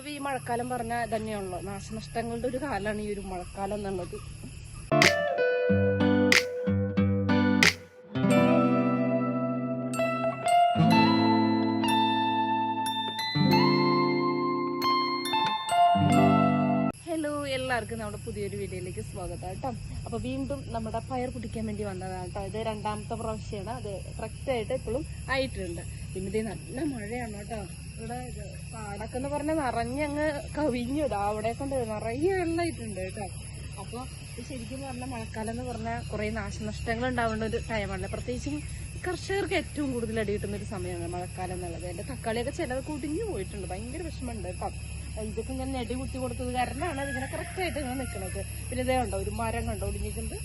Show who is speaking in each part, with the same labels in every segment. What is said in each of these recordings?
Speaker 1: പൊതുവെ ഈ മഴക്കാലം പറഞ്ഞാൽ തന്നെയാണല്ലോ നാശനഷ്ടങ്ങളുടെ ഒരു കാലമാണ് ഈ ഒരു മഴക്കാലം എന്നുള്ളത്. ഹലോ എല്ലാവർക്കും നമ്മുടെ പുതിയൊരു വീഡിയോയിലേക്ക് സ്വാഗതം കേട്ടോ. അപ്പൊ വീണ്ടും നമ്മുടെ പയർ പിടിക്കാൻ വേണ്ടി വന്നതാണ് കേട്ടോ. ഇത് രണ്ടാമത്തെ പ്രാവശ്യമാണ് അത് കറക്റ്റ് ആയിട്ട് ഇപ്പോഴും ആയിട്ടുണ്ട്. പിന്നെ നല്ല മഴയാണ് കേട്ടോ. ഇവിടെ പാടൊക്കെ എന്ന് പറഞ്ഞാൽ നിറഞ്ഞങ്ങ് കവിഞ്ഞു ഇതാ അവിടെ കൊണ്ട് നിറയെ വെള്ളമായിട്ടുണ്ട് കേട്ടോ. അപ്പൊ ഇത് ശരിക്കും പറഞ്ഞാൽ മഴക്കാലം എന്ന് പറഞ്ഞാൽ കുറെ നാശനഷ്ടങ്ങൾ ഉണ്ടാവേണ്ട ഒരു ടൈമാണല്ലോ പ്രത്യേകിച്ചും കർഷകർക്ക് ഏറ്റവും കൂടുതൽ അടി കിട്ടുന്ന ഒരു സമയമാണ് മഴക്കാലം എന്നുള്ളത് എന്റെ തക്കാളിയൊക്കെ ചിലത് കുടിഞ്ഞു പോയിട്ടുണ്ട്. ഭയങ്കര വിഷമമുണ്ട് കേട്ടോ. ഇതൊക്കെ ഇങ്ങനെ നെടി കുത്തി കൊടുത്തത് കാരണമാണ് അതിങ്ങനെ കറക്റ്റായിട്ട് ഇങ്ങനെ നിൽക്കുന്നത് പിന്നെ ഇതേ ഉണ്ടോ ഒരു മരം കണ്ടോ ഒടിഞ്ഞിട്ടുണ്ട്.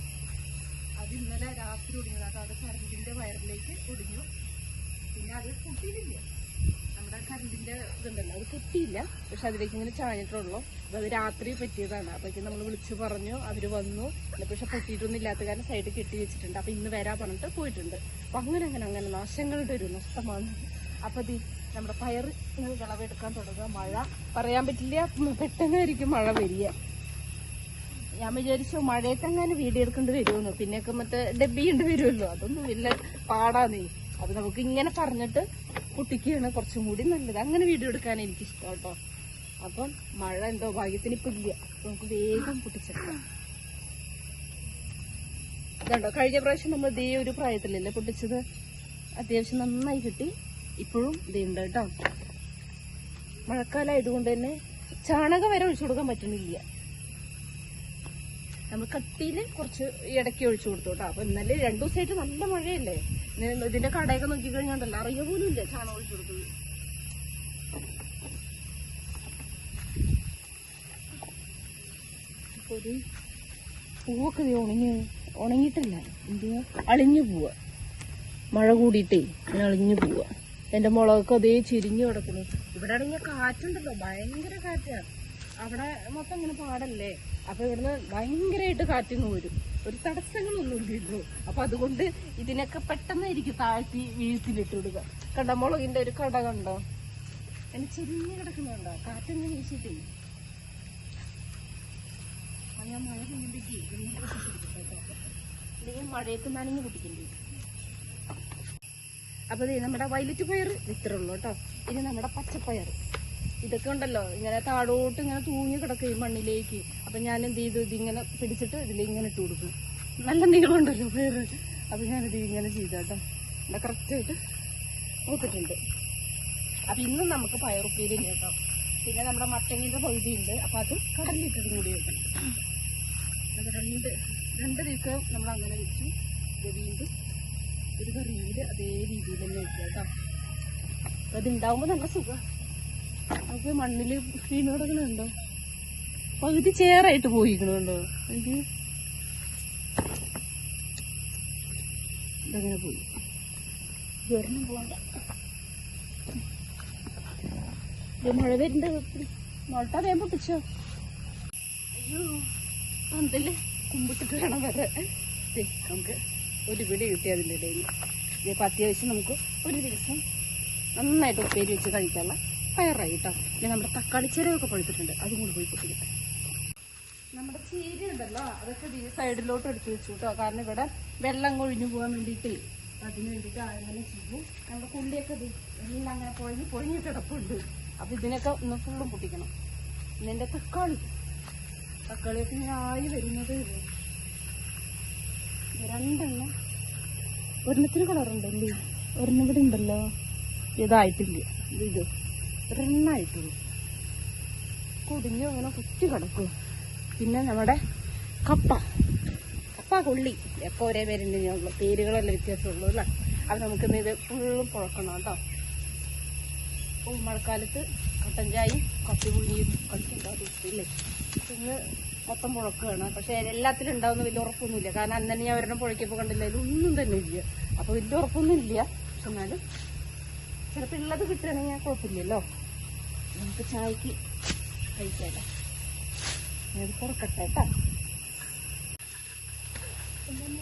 Speaker 1: അത് ഇന്നലെ രാത്രി ഒടിഞ്ഞത്. അത് കറണ്ടിന്റെ വയറിലേക്ക് ഒടിഞ്ഞു. പിന്നെ അത് കുത്തിയില്ല നമ്മുടെ കറണ്ടിന്റെ ഇതുണ്ടല്ലോ. അത് പൊട്ടിയില്ല. പക്ഷെ അതിലേക്ക് ഇങ്ങനെ ചാഞ്ഞിട്ടുള്ളൂ. അപ്പൊ അത് രാത്രി പറ്റിയതാണ്. അപ്പോഴേക്കും നമ്മൾ വിളിച്ചു പറഞ്ഞു. അവർ വന്നു. പക്ഷെ പൊട്ടിയിട്ടൊന്നും ഇല്ലാത്ത കാരണം സൈഡിൽ കെട്ടി വെച്ചിട്ടുണ്ട്. അപ്പൊ ഇന്ന് വരാ പറഞ്ഞിട്ട് പോയിട്ടുണ്ട്. അപ്പൊ അങ്ങനെ അങ്ങനെ അങ്ങനെ നാശങ്ങളുടെ ഒരു നഷ്ടമാണ്. അപ്പൊ ദീ നമ്മുടെ പയർ വിളവെടുക്കാൻ തുടങ്ങുക. മഴ പറയാൻ പറ്റില്ല. പെട്ടെന്നായിരിക്കും മഴ വരിക. ഞാൻ വിചാരിച്ചു മഴയത്തെങ്ങാനും വീഡിയോ എടുക്കേണ്ടി വരുമെന്ന്. പിന്നെയൊക്കെ മറ്റേ ഡബ്ബിയുണ്ട് വരുമല്ലോ. അതൊന്നും വലിയ പാടാന്നേ. അത് നമുക്ക് ഇങ്ങനെ പറഞ്ഞിട്ട് കുട്ടിക്കാണ് കുറച്ചും കൂടി നല്ലത്. അങ്ങനെ വീഡിയോ എടുക്കാൻ എനിക്ക് ഇഷ്ടം കേട്ടോ. അപ്പം മഴ എന്തോ ഭാഗ്യത്തിന് ഇപ്പൊ ഇല്ല. നമുക്ക് വേഗം പൊട്ടിച്ചെടുക്കാം. ഇതുണ്ടോ? കഴിഞ്ഞ പ്രാവശ്യം നമ്മൾ ദേ ഒരു പ്രായത്തിലല്ലേ പൊട്ടിച്ചത്? അത്യാവശ്യം നന്നായി കിട്ടി. ഇപ്പോഴും ദേ ഇതുണ്ട് കേട്ടോ. മഴക്കാലമായതുകൊണ്ട് തന്നെ ചാണകം വരെ ഒഴിച്ചു കൊടുക്കാൻ പറ്റുന്നില്ല. നമ്മൾ കട്ടിയിൽ കുറച്ച് ഇടയ്ക്ക് ഒഴിച്ചു കൊടുത്തു കേട്ടോ. അപ്പൊ ഇന്നലെ രണ്ടു ദിവസമായിട്ട് നല്ല മഴയല്ലേ? ഇതിന്റെ കടയൊക്കെ നോക്കി കഴിഞ്ഞാണ്ടല്ലോ അറിയ പോലും ഇല്ല ചാണകം ഒഴിച്ചു ഒരു പൂവൊക്കെ ഉണങ്ങി ഉണങ്ങിയിട്ടല്ല? എന്തുവാ? അളിഞ്ഞു പോവുക മഴ കൂടിയിട്ടേ ഇങ്ങനെ അളിഞ്ഞു പോവുക എന്റെ മുളകൊക്കെ അതേ ചിരിഞ്ഞു കിടക്കുന്നു. ഇവിടെ ആണെങ്കിൽ കാറ്റുണ്ടല്ലോ. ഭയങ്കര കാറ്റാണ് അവിടെ മൊത്തം ഇങ്ങനെ പാടല്ലേ? അപ്പൊ ഇവിടുന്ന് ഭയങ്കരമായിട്ട് കാറ്റിന്ന് വരും. ഒരു തടസ്സങ്ങളൊന്നും ഇല്ലല്ലോ. അപ്പൊ അതുകൊണ്ട് ഇതിനൊക്കെ പെട്ടെന്നായിരിക്കും താഴ്ത്തി വീഴ്ത്തിലിട്ട് വിടുക കണ്ട മുളകിന്റെ ഒരു കട കണ്ടോ? എന്നെ ചെരിഞ്ഞ് കിടക്കുന്നുണ്ടോ കാറ്റൊന്നും വീശിട്ടേ ഞാൻ മഴ പെയ്യുമ്പോഴേക്ക് മഴയത്ത് നനഞ്ഞു പൊട്ടിക്കേണ്ടി അപ്പൊ നമ്മുടെ വയലറ്റ് പയർ ഇത്രയുള്ളൂ കേട്ടോ. ഇനി നമ്മുടെ പച്ചപ്പയർ ഇതൊക്കെ ഉണ്ടല്ലോ. ഇങ്ങനെ താഴോട്ട് ഇങ്ങനെ തൂങ്ങി കിടക്കും ഈ മണ്ണിലേക്ക്. അപ്പൊ ഞാൻ എന്ത് ചെയ്തു? ഇതിങ്ങനെ പിടിച്ചിട്ട് ഇതിലിങ്ങനെ ഇട്ട് കൊടുക്കും നല്ല നീളമുണ്ടല്ലോ വേറെ അപ്പൊ ഞാനിത് ഇങ്ങനെ ചെയ്തോട്ടോ ഇവിടെ കറക്റ്റായിട്ട് മൂത്തിട്ടുണ്ട്. അപ്പൊ ഇന്ന് നമുക്ക് പയറുപ്പേരി ഉണ്ട് കേട്ടോ. പിന്നെ നമ്മുടെ മട്ടങ്ങിന്റെ പകുതി ഉണ്ട്. അപ്പൊ അത് കടലിലിട്ടിട്ടും കൂടി വെക്കണം അത് രണ്ട് രണ്ട് ദിവസം നമ്മൾ അങ്ങനെ വെച്ചു. വീണ്ടും ഒരു കറിയിൽ അതേ രീതിയിൽ തന്നെ വെക്കുക കേട്ടോ. അപ്പൊ അതുണ്ടാവുമ്പോ നല്ല സുഖം. നമുക്ക് മണ്ണിൽ വീണ് കിടക്കണുണ്ടോ പകുതി ചേറായിട്ട് പോയിക്കണുണ്ടോ എനിക്ക് ഇതങ്ങനെ പോയി. ജ്വരണം പോകണ്ട മഴ വരുന്നുണ്ട്. നോട്ട വേഗം പൊട്ടിച്ചോ? അയ്യോ പന്തൽ കുമ്പിട്ടിട്ട് വേണം വരെ നമുക്ക് ഒരു പിടി കിട്ടി അതിന്റെ ഇടയിൽ. ഇപ്പം അത്യാവശ്യം നമുക്ക് ഒരു ദിവസം നന്നായിട്ട് ഉപ്പേരി വെച്ച് കഴിക്കാനുള്ള പയറായി കേട്ടോ പിന്നെ നമ്മുടെ തക്കാളി ചെരവൊക്കെ പഴുത്തിട്ടുണ്ട്. അതും കൂടി പോയി പൊട്ടിക്കട്ടെ. നമ്മുടെ ചീര ഉണ്ടല്ലോ അതൊക്കെ ഈ സൈഡിലോട്ട് എടുത്ത് വെച്ചു കേട്ടോ കാരണം ഇവിടെ വെള്ളം കൊഴിഞ്ഞു പോകാൻ വേണ്ടിയിട്ട് അതിന് വേണ്ടിയിട്ട് അങ്ങനെ ചെയ്തു. നമ്മുടെ കുള്ളിയൊക്കെ എല്ലാം അങ്ങനെ പൊഴിഞ്ഞ് പൊഴിഞ്ഞ് കിടപ്പുണ്ട്. അപ്പൊ ഇതിനൊക്കെ ഒന്ന് ഫുള്ളും പൊട്ടിക്കണം. എന്റെ തക്കാളി. തക്കാളിയൊക്കെ ഇങ്ങനെ ആയി വരുന്നത് രണ്ടെണ്ണം. ഒരെണ്ണത്തിന് കളറുണ്ടല്ലേ ഒരെണ്ണം ഇവിടെ ഉണ്ടല്ലോ. ഇതായിട്ടില്ല? ഇത്. ഇത് ഒരെണ്ണായിട്ടുള്ളൂ കുടിഞ്ഞു അങ്ങനെ കുത്തി കിടക്കും പിന്നെ നമ്മുടെ കപ്പ. കപ്പ കൊള്ളി. ഒക്കെ ഒരേ പേരുണ്ടെങ്കിലുള്ള പേരുകളെല്ലാം വ്യത്യാസമുള്ളൂ അല്ലേ? അത് നമുക്കിന്ന് ഇത് ഫുള്ളും പുഴക്കണം കേട്ടോ. മഴക്കാലത്ത് കട്ടൻ ചായയും കപ്പി പുളിയും കളിക്കുണ്ടാവില്ലേ ഇന്ന് മൊത്തം പുഴക്കുകയാണ് പക്ഷെ എല്ലാത്തിലും ഉണ്ടാവുന്ന വലിയ ഉറപ്പൊന്നുമില്ല. കാരണം അന്നെ ഞാൻ ഒരെണ്ണം പുഴയ്ക്കപ്പോൾ കണ്ടില്ല. ഇതിലൊന്നും തന്നെ ഇല്ല. അപ്പൊ വലിയ ഉറപ്പൊന്നും ഇല്ല എന്നാലും ചിലപ്പോ ഉള്ളത് കിട്ടുകയാണെങ്കിൽ കുഴപ്പമില്ലല്ലോ. നമുക്ക് ചായക്ക് കഴിക്കാമല്ലോ ഞാനത് കുറക്കട്ടെ കേട്ടോ.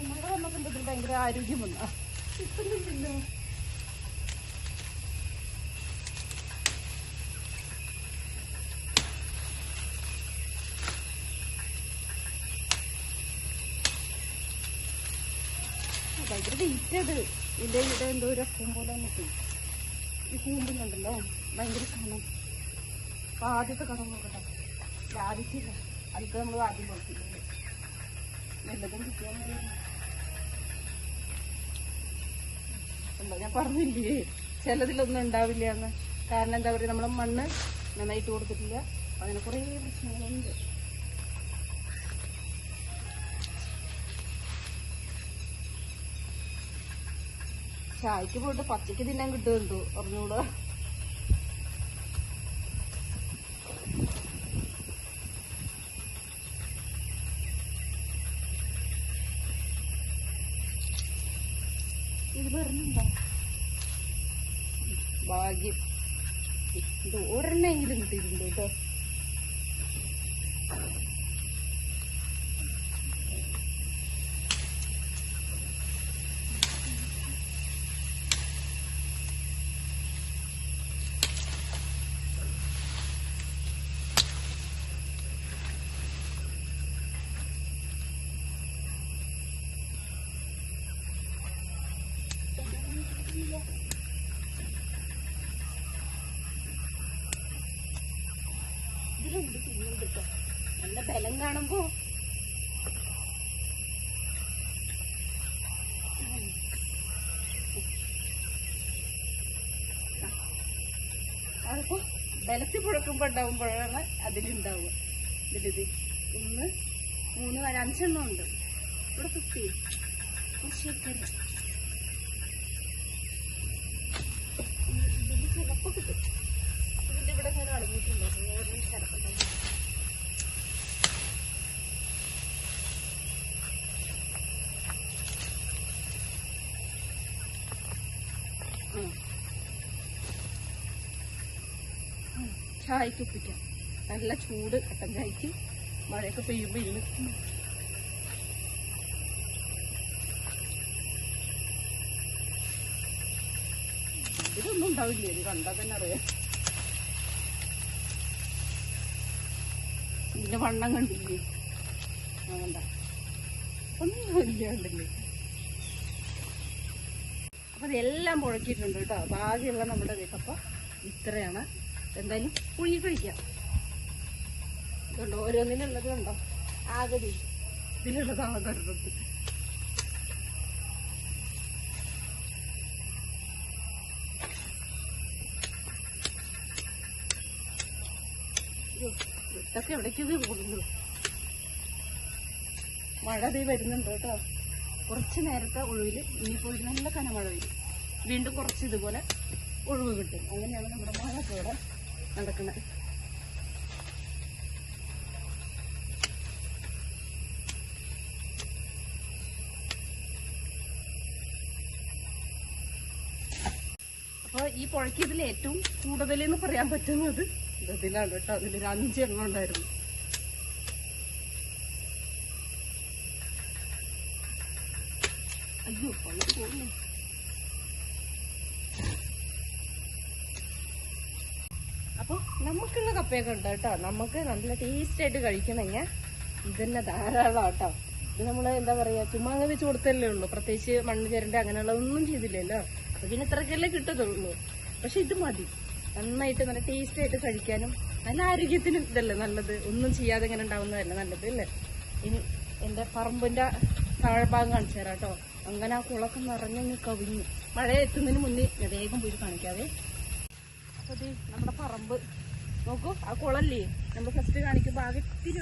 Speaker 1: മഴ ഭയങ്കര ആരോഗ്യം വന്ന ഭയങ്കര വെയിറ്റ് അത് ഇവിടെ എന്തോ ഒരു അക്കം പോലെ തന്നെ ചെയ്യും ഈ കൂമ്പിനുണ്ടല്ലോ ഭയങ്കര കണം അപ്പൊ ആദ്യത്തെ കണം നോക്കട്ടെ. ഇത് അതിപ്പോ നമ്മൾ ആദ്യം കൊടുത്തിട്ടുണ്ട് നല്ലതും കിട്ടിയാൽ എന്താ ഞാൻ പറഞ്ഞില്ലേ? ചിലതിലൊന്നും ഉണ്ടാവില്ല എന്ന്. കാരണം എന്താ പറയുക നമ്മളെ മണ്ണ് നന്നായിട്ട് കൊടുത്തിട്ടില്ല. അങ്ങനെ കുറേ പ്രശ്നങ്ങളുണ്ട്. ചായക്ക് പോയിട്ട് പച്ചക്ക് തിന്നാൻ കിട്ടുന്നുണ്ടോ? പറഞ്ഞൂടാ ഇത് പറഞ്ഞുണ്ടോ ഭാഗ്യം. ഇത് ഒരെണ്ണെങ്കിലും കിട്ടിയിട്ടുണ്ട് കേട്ടോ ഇതിലുണ്ട് നല്ല ബലം കാണുമ്പോ. അതിപ്പോ ബലത്തിൽ പുഴക്കുമ്പോ ഉണ്ടാവുമ്പോഴാണ് അതിലുണ്ടാവുക. ഇതിലിത്. ഒന്ന് മൂന്ന് അഞ്ചെണ്ണം ഉണ്ട്. ഇവിടെ കുത്തി. ശരി ഇതിൽ ചിലപ്പോ കിട്ടും ഇതിന്റെ ഇവിടെ ഇങ്ങനെ അടങ്ങിയിട്ടുണ്ടോ വേറെ ചിലപ്പോ ചായക്ക് ഒപ്പിക്കാം നല്ല ചൂട് കട്ടൻ ചായക്ക്. മഴയൊക്കെ പെയ്യുമ്പോ ഇരുന്ന് ഇതൊന്നും ഉണ്ടാവില്ല? ഇത് കണ്ടാൽ തന്നെ അറിയാം. ഇതിന്റെ വണ്ണം കണ്ടില്ലേ? വേണ്ട ഒന്നും വലിയ കണ്ടില്ലേ അപ്പൊ ഇതെല്ലാം പുഴക്കിയിട്ടുണ്ട് കേട്ടോ. ബാക്കിയുള്ള നമ്മുടെ വീട്ടപ്പ ഇത്രയാണ്. എന്തായാലും പുഴുകി കഴിക്കാം. ഇതുണ്ടോ? ഓരോന്നിനുള്ളത് ഉണ്ടോ ആകെ ഇതിനുള്ളത് ആകരുത് ഇതൊക്കെ എവിടേക്കൊക്കെ കൂടുന്നു മഴ തീ വരുന്നുണ്ട് കേട്ടോ. കുറച്ച് നേരത്തെ ഒഴിവിൽ ഇനിയിപ്പോൾ ഒരു നല്ല കനമഴ വരും. വീണ്ടും കുറച്ച് ഇതുപോലെ ഒഴിവ് കിട്ടും. അങ്ങനെയാണ് നമ്മുടെ മഴ കൂടെ നടക്കുന്നത് അപ്പോൾ ഈ പുഴയ്ക്ക് ഇതിൽ ഏറ്റവും കൂടുതൽ എന്ന് പറയാൻ പറ്റുന്നത് ഇതിലാണ് കേട്ടോ. അതിലൊരു അഞ്ചെണ്ണം ഉണ്ടായിരുന്നു. അയ്യോ പള്ളി പോകുന്നു അപ്പൊ നമുക്കുള്ള കപ്പയൊക്കെ ഉണ്ട് കേട്ടോ. നമുക്ക് നല്ല ടേസ്റ്റ് ആയിട്ട് കഴിക്കണമെങ്കിൽ ഇതന്നെ ധാരാളം കേട്ടോ ഇത് നമ്മൾ എന്താ പറയാ ചുമ്മാ വെച്ച് കൊടുത്തല്ലേ ഉള്ളൂ. പ്രത്യേകിച്ച് മണ്ണ് ചേരണ്ട അങ്ങനെയുള്ളതൊന്നും ചെയ്തില്ലല്ലോ. അപ്പൊ പിന്നെ ഇത്രക്കല്ലേ കിട്ടത്തുള്ളൂ. പക്ഷെ ഇത് മതി. നന്നായിട്ട് നല്ല ടേസ്റ്റ് ആയിട്ട് കഴിക്കാനും നല്ല ആരോഗ്യത്തിനും ഇതല്ലേ നല്ലത്. ഒന്നും ചെയ്യാതെ ഇങ്ങനെ ഉണ്ടാവുന്നതല്ലേ നല്ലത് അല്ലേ ഇനി എന്റെ പറമ്പിന്റെ താഴ്ഭാഗം കാണിച്ചു തരാം കേട്ടോ. അങ്ങനെ ആ കുളക്കം നിറഞ്ഞങ്ങ് കവിഞ്ഞു. മഴ എത്തുന്നതിന് മുന്നേ വേഗം പോയി കാണിക്കാതെ അപ്പോൾ നമ്മുടെ പറമ്പ് നോക്കൂ ആ കുളല്ലേ? നമ്മൾ ഫസ്റ്റ് കാണിക്കുമ്പോൾ ആകെ ഇത്തിരി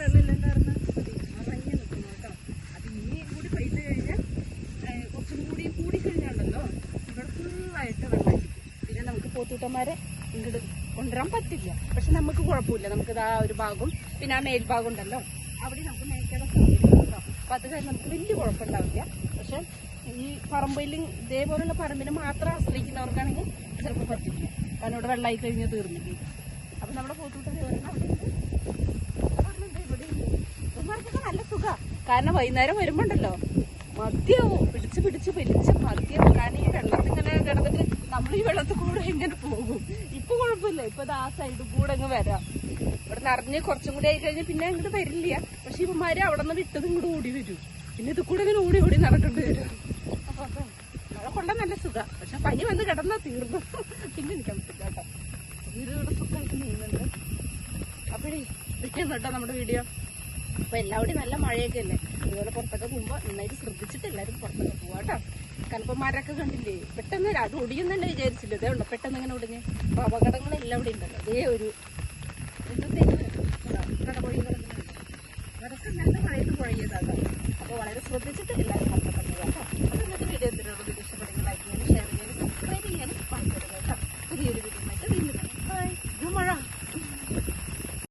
Speaker 1: പിന്നെ നമുക്ക് പോത്തൂട്ടന്മാരെ ഇങ്ങോട്ട് കൊണ്ടുവരാൻ പറ്റില്ല. പക്ഷെ നമുക്ക് കുഴപ്പമില്ല. നമുക്ക് ആ ഒരു ഭാഗം പിന്നെ ആ മേൽഭാഗം ഉണ്ടല്ലോ. അവിടെ നമുക്ക് മേയ്ക്കാനുള്ള സൗകര്യം കേട്ടോ. അത് കാരണം നമുക്ക് വലിയ കുഴപ്പമുണ്ടാവില്ല. പക്ഷെ ഈ പറമ്പിൽ ഇതേപോലുള്ള പറമ്പിനെ മാത്രം ആശ്രയിക്കുന്നവർക്കാണെങ്കിൽ ചിലപ്പോൾ പറ്റില്ല. കാരണം ഇവിടെ വെള്ളമായി കഴിഞ്ഞാൽ തീർന്നില്ല? നല്ല സുഖ. കാരണം വൈകുന്നേരം വരുമ്പോണ്ടല്ലോ. മദ്യവും പിടിച്ച് പിടിച്ച് പിടിച്ച് മദ്യം കാരണം ഈ വെള്ളത്തിൽ ഇങ്ങനെ കിടന്നിട്ട് നമ്മൾ ഈ വെള്ളത്തിൽ കൂടെ എങ്ങനെ പോകും. ഇപ്പൊ കുഴപ്പമില്ല. ഇപ്പൊ ആ സൈഡ് കൂടെ അങ്ങ് വരാം. ഇവിടെ നിറഞ്ഞ് കുറച്ചും കൂടി ആയി കഴിഞ്ഞാൽ പിന്നെ അങ്ങോട്ട് വരില്ല. പക്ഷെ ഇവന്മാര് അവിടെ നിന്ന് വിട്ടത് ഇങ്ങോട്ട് ഓടി വരും. പിന്നെ ഇത് കൂടെ ഇങ്ങനെ ഓടി ഓടി നടക്കേണ്ടി വരും. അപ്പൊ കൊണ്ട നല്ല സുഖ. പക്ഷെ പനി വന്ന് കിടന്നാ തീർന്നു. പിന്നെ എനിക്ക് കേട്ടോ വീടുകളൊക്കെ നമുക്ക് നീങ്ങുന്നുണ്ട്. അപ്പോഴേ ഇതൊക്കെ കേട്ടോ നമ്മുടെ വീഡിയോ. അപ്പൊ എല്ലാവരും നല്ല മഴയൊക്കെ അല്ലേ? അതുപോലെ പുറത്തൊക്കെ പോകുമ്പോൾ നന്നായിട്ട് ശ്രദ്ധിച്ചിട്ട് എല്ലാവരും പുറത്തൊക്കെ പോവാ കേട്ടോ. കനപ്പന്മാരൊക്കെ കണ്ടില്ലേ? പെട്ടെന്ന് അത് ഒടിയുന്നുണ്ട് വിചാരിച്ചില്ല? ഇതേ ഉള്ളു. പെട്ടെന്ന് ഇങ്ങനെ ഒടിഞ്ഞ് അപ്പൊ അപകടങ്ങളെല്ലാം ഇവിടെ ഉണ്ടല്ലോ. അതേ ഒരു കടപൊഴി കിടക്കുന്നുണ്ട്. അതൊക്കെ നല്ല മഴയത്ത് പുഴയതാണ് അപ്പോൾ വളരെ ശ്രദ്ധിച്ചിട്ട് എല്ലാവരും പുറത്തൊക്കെ പോവാ കേട്ടോ. അപ്പൊ ഇന്നത്തെ വീഡിയോ എന്തിനാണ് ഇഷ്ടപ്പെടുന്ന ലൈക്ക് ചെയ്യാനും ഷെയർ ചെയ്യാനും സബ്സ്ക്രൈബ് ചെയ്യാനും പങ്കെടുക്കുക കേട്ടോ. പുതിയൊരു വീഡിയോ camera.